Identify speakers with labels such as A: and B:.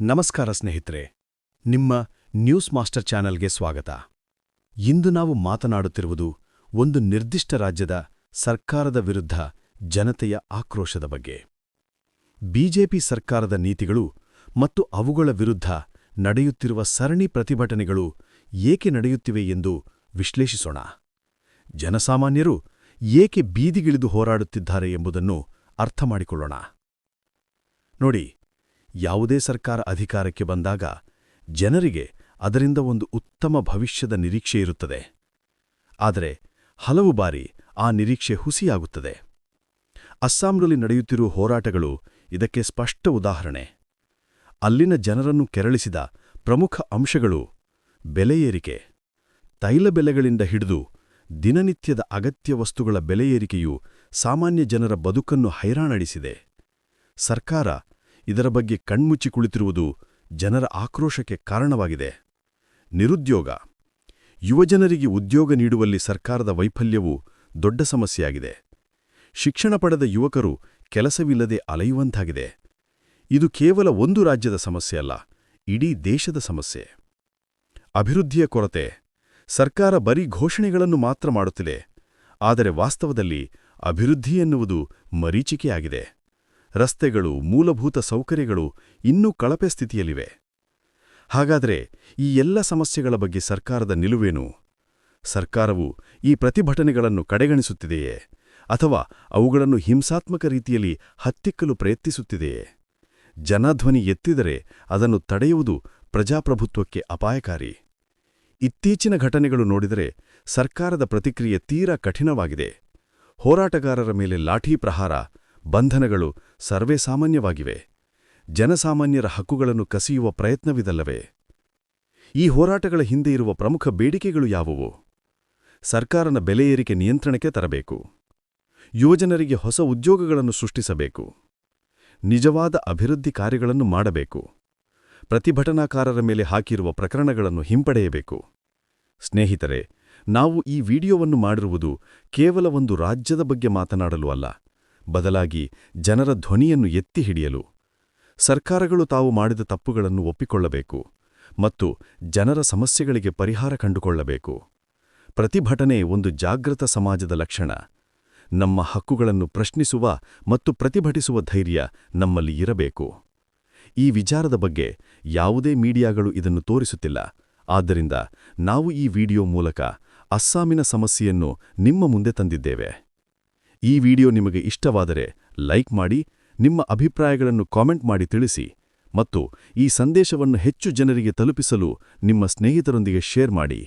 A: ನಮಸ್ಕಾರ ಸ್ನೇಹಿತರೆ, ನಿಮ್ಮ ನ್ಯೂಸ್ ಮಾಸ್ಟರ್ ಚಾನೆಲ್ಗೆ ಸ್ವಾಗತ. ಇಂದು ನಾವು ಮಾತನಾಡುತ್ತಿರುವುದು ಒಂದು ನಿರ್ದಿಷ್ಟ ರಾಜ್ಯದ ಸರ್ಕಾರದ ವಿರುದ್ಧ ಜನತೆಯ ಆಕ್ರೋಶದ ಬಗ್ಗೆ. ಬಿಜೆಪಿ ಸರ್ಕಾರದ ನೀತಿಗಳು ಮತ್ತು ಅವುಗಳ ವಿರುದ್ಧ ನಡೆಯುತ್ತಿರುವ ಸರಣಿ ಪ್ರತಿಭಟನೆಗಳು ಏಕೆ ನಡೆಯುತ್ತಿವೆ ಎಂದು ವಿಶ್ಲೇಷಿಸೋಣ. ಜನಸಾಮಾನ್ಯರು ಏಕೆ ಬೀದಿಗಿಳಿದು ಹೋರಾಡುತ್ತಿದ್ದಾರೆ ಎಂಬುದನ್ನು ಅರ್ಥಮಾಡಿಕೊಳ್ಳೋಣ. ನೋಡಿ ಯಾವುದೇ ಸರ್ಕಾರ ಅಧಿಕಾರಕ್ಕೆ ಬಂದಾಗ ಜನರಿಗೆ ಅದರಿಂದ ಒಂದು ಉತ್ತಮ ಭವಿಷ್ಯದ ನಿರೀಕ್ಷೆ ಇರುತ್ತದೆ. ಆದರೆ ಹಲವು ಬಾರಿ ಆ ನಿರೀಕ್ಷೆ ಹುಸಿಯಾಗುತ್ತದೆ. ಅಸ್ಸಾಂನಲ್ಲಿ ನಡೆಯುತ್ತಿರುವ ಹೋರಾಟಗಳು ಇದಕ್ಕೆ ಸ್ಪಷ್ಟ ಉದಾಹರಣೆ. ಅಲ್ಲಿನ ಜನರನ್ನು ಕೆರಳಿಸಿದ ಪ್ರಮುಖ ಅಂಶಗಳು ಬೆಲೆ ಏರಿಕೆ. ತೈಲ ಬೆಲೆಗಳಿಂದ ಹಿಡಿದು ದಿನನಿತ್ಯದ ಅಗತ್ಯ ವಸ್ತುಗಳ ಬೆಲೆ ಏರಿಕೆಯು ಸಾಮಾನ್ಯ ಜನರ ಬದುಕನ್ನು ಹೈರಾಣಡಿಸಿದೆ ಸರ್ಕಾರ ಇದರ ಬಗ್ಗೆ ಕಣ್ಮುಚ್ಚಿ ಕುಳಿತಿರುವುದು ಜನರ ಆಕ್ರೋಶಕ್ಕೆ ಕಾರಣವಾಗಿದೆ. ನಿರುದ್ಯೋಗ. ಯುವಜನರಿಗೆ ಉದ್ಯೋಗ ನೀಡುವಲ್ಲಿ ಸರ್ಕಾರದ ವೈಫಲ್ಯವು ದೊಡ್ಡ ಸಮಸ್ಯೆಯಾಗಿದೆ. ಶಿಕ್ಷಣ ಪಡೆದ ಯುವಕರು ಕೆಲಸವಿಲ್ಲದೆ ಅಲೆಯುವಂತಾಗಿದೆ. ಇದು ಕೇವಲ ಒಂದು ರಾಜ್ಯದ ಸಮಸ್ಯೆ ಅಲ್ಲ, ಇಡೀ ದೇಶದ ಸಮಸ್ಯೆ. ಅಭಿವೃದ್ಧಿಯ ಕೊರತೆ. ಸರ್ಕಾರ ಬರೀ ಘೋಷಣೆಗಳನ್ನು ಮಾತ್ರ ಮಾಡುತ್ತಿದೆ, ಆದರೆ ವಾಸ್ತವದಲ್ಲಿ ಅಭಿವೃದ್ಧಿ ಎನ್ನುವುದು ಮರೀಚಿಕೆಯಾಗಿದೆ. ರಸ್ತೆಗಳು, ಮೂಲಭೂತ ಸೌಕರ್ಯಗಳು ಇನ್ನೂ ಕಳಪೆ ಸ್ಥಿತಿಯಲ್ಲಿವೆ. ಹಾಗಾದರೆ ಈ ಎಲ್ಲ ಸಮಸ್ಯೆಗಳ ಬಗ್ಗೆ ಸರ್ಕಾರದ ನಿಲುವೇನು? ಸರ್ಕಾರವು ಈ ಪ್ರತಿಭಟನೆಗಳನ್ನು ಕಡೆಗಣಿಸುತ್ತಿದೆಯೇ? ಅಥವಾ ಅವುಗಳನ್ನು ಹಿಂಸಾತ್ಮಕ ರೀತಿಯಲ್ಲಿ ಹತ್ತಿಕ್ಕಲು ಪ್ರಯತ್ನಿಸುತ್ತಿದೆಯೇ? ಜನಧ್ವನಿ ಎತ್ತಿದರೆ ಅದನ್ನು ತಡೆಯುವುದು ಪ್ರಜಾಪ್ರಭುತ್ವಕ್ಕೆ ಅಪಾಯಕಾರಿ. ಇತ್ತೀಚಿನ ಘಟನೆಗಳು ನೋಡಿದರೆ ಸರ್ಕಾರದ ಪ್ರತಿಕ್ರಿಯೆ ತೀರಾ ಕಠಿಣವಾಗಿದೆ. ಹೋರಾಟಗಾರರ ಮೇಲೆ ಲಾಠಿ ಪ್ರಹಾರ ಬಂಧನಗಳು ಸರ್ವೇಸಾಮಾನ್ಯವಾಗಿವೆ. ಜನಸಾಮಾನ್ಯರ ಹಕ್ಕುಗಳನ್ನು ಕಸಿಯುವ ಪ್ರಯತ್ನವಿದಲ್ಲವೇ? ಈ ಹೋರಾಟಗಳ ಹಿಂದೆ ಇರುವ ಪ್ರಮುಖ ಬೇಡಿಕೆಗಳು ಯಾವುವು? ಸರ್ಕಾರನ ಬೆಲೆ ಏರಿಕೆ ನಿಯಂತ್ರಣಕ್ಕೆ ತರಬೇಕು. ಯುವಜನರಿಗೆ ಹೊಸ ಉದ್ಯೋಗಗಳನ್ನು ಸೃಷ್ಟಿಸಬೇಕು. ನಿಜವಾದ ಅಭಿವೃದ್ಧಿ ಕಾರ್ಯಗಳನ್ನು ಮಾಡಬೇಕು. ಪ್ರತಿಭಟನಾಕಾರರ ಮೇಲೆ ಹಾಕಿರುವ ಪ್ರಕರಣಗಳನ್ನು ಹಿಂಪಡೆಯಬೇಕು. ಸ್ನೇಹಿತರೆ, ನಾವು ಈ ವಿಡಿಯೋವನ್ನು ಮಾಡಿರುವುದು ಕೇವಲ ಒಂದು ರಾಜ್ಯದ ಬಗ್ಗೆ ಮಾತನಾಡಲು ಅಲ್ಲ. ಬದಲಾಗಿ ಜನರ ಧ್ವನಿಯನ್ನು ಎತ್ತಿ ಹಿಡಿಯಲು. ಸರ್ಕಾರಗಳು ತಾವು ಮಾಡಿದ ತಪ್ಪುಗಳನ್ನು ಒಪ್ಪಿಕೊಳ್ಳಬೇಕು ಮತ್ತು ಜನರ ಸಮಸ್ಯೆಗಳಿಗೆ ಪರಿಹಾರ ಕಂಡುಕೊಳ್ಳಬೇಕು. ಪ್ರತಿಭಟನೆ ಒಂದು ಜಾಗೃತ ಸಮಾಜದ ಲಕ್ಷಣ. ನಮ್ಮ ಹಕ್ಕುಗಳನ್ನು ಪ್ರಶ್ನಿಸುವ ಮತ್ತು ಪ್ರತಿಭಟಿಸುವ ಧೈರ್ಯ ನಮ್ಮಲ್ಲಿ ಇರಬೇಕು. ಈ ವಿಚಾರದ ಬಗ್ಗೆ ಯಾವುದೇ ಮೀಡಿಯಾಗಳು ಇದನ್ನು ತೋರಿಸುತ್ತಿಲ್ಲ. ಆದ್ದರಿಂದ ನಾವು ಈ ವಿಡಿಯೋ ಮೂಲಕ ಅಸ್ಸಾಮಿನ ಸಮಸ್ಯೆಯನ್ನು ನಿಮ್ಮ ಮುಂದೆ ತಂದಿದ್ದೇವೆ. ಈ ವಿಡಿಯೋ ನಿಮಗೆ ಇಷ್ಟವಾದರೆ ಲೈಕ್ ಮಾಡಿ, ನಿಮ್ಮ ಅಭಿಪ್ರಾಯಗಳನ್ನು ಕಾಮೆಂಟ್ ಮಾಡಿ ತಿಳಿಸಿ ಮತ್ತು ಈ ಸಂದೇಶವನ್ನು ಹೆಚ್ಚು ಜನರಿಗೆ ತಲುಪಿಸಲು ನಿಮ್ಮ ಸ್ನೇಹಿತರೊಂದಿಗೆ ಶೇರ್ ಮಾಡಿ.